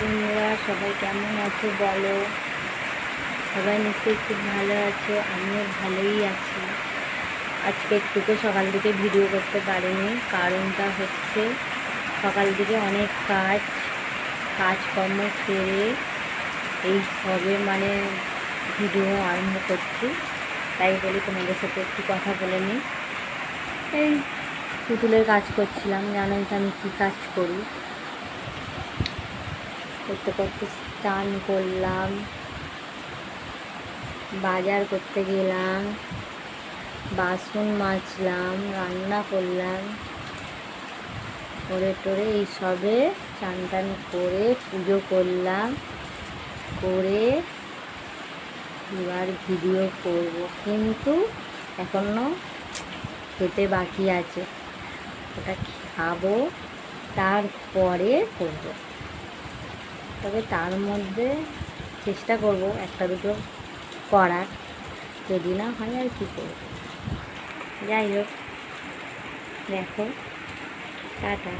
বন্ধুরা, সবাই কেমন আছো বলো? সবাই নিশ্চয়ই খুব ভালো আছো, আমিও ভালোই আছি। আজকে একটুকু সকাল থেকে ভিডিও করতে পারিনি, কারণটা হচ্ছে সকাল থেকে অনেক কাজ, কাজকর্ম সেরে এই সবে মানে ভিডিও আরম্ভ করছি। তাই বলি তোমাদের সাথে একটু কথা বলে নিই। এই পুতুলের কাজ করছিলাম, জানোই তো আমি কী কাজ করি। করতে করতে স্নান করলাম, বাজার করতে গেলাম, বাসন মাজলাম, রান্না করলাম। করে টোরে এই সবে চান টান করে পুজো করলাম। করে এবার ভিডিও করব। কিন্তু এখনও খেতে বাকি আছে। ওটা খাব, তারপরে করব। তবে তার মধ্যে চেষ্টা করব একটা দুটো করার। যদি না হয় আর কী করব? যাই হোক, দেখো। টাটা।